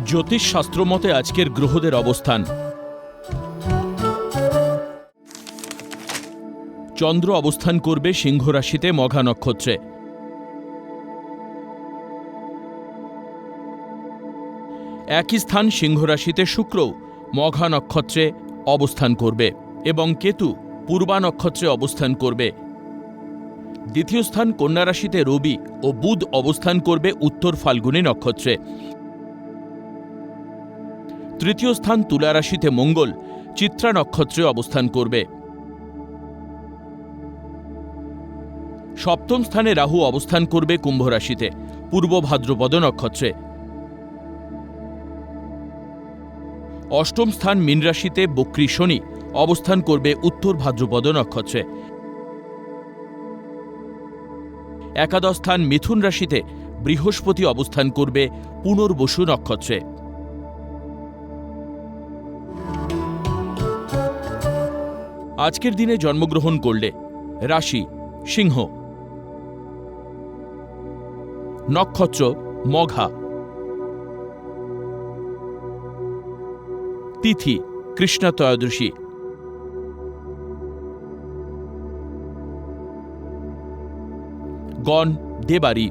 জ্যোতিষশাস্ত্র মতে আজকের গ্রহদের অবস্থান। চন্দ্র অবস্থান করবে সিংহ রাশিতে মঘা নক্ষত্রে। একই স্থান সিংহ রাশিতে শুক্রও মঘা নক্ষত্রে অবস্থান করবে এবং কেতু পূর্বা নক্ষত্রে অবস্থান করবে। দ্বিতীয় স্থান কন্যা রাশিতে রবি ও বুধ অবস্থান করবে উত্তর ফাল্গুনী নক্ষত্রে। তৃতীয় স্থান তুলা রাশিতে মঙ্গল, চিত্রা নক্ষত্রে অবস্থান করবে। সপ্তম স্থানে রাহু অবস্থান করবে কুম্ভ রাশিতে, পূর্ব ভাদ্রপদ নক্ষত্রে। অষ্টম স্থান মীন রাশিতে বক্রী শনি অবস্থান করবে উত্তর ভাদ্রপদ নক্ষত্রে। একাদশ স্থান মিথুন রাশিতে বৃহস্পতি অবস্থান করবে পুনর্বসু নক্ষত্রে। আজকের দিনে জন্মগ্রহণ করলে। রাশি সিংহ। নক্ষত্র মঘা। তিথি কৃষ্ণ ত্রয়োদশী। গণ দেবাড়ি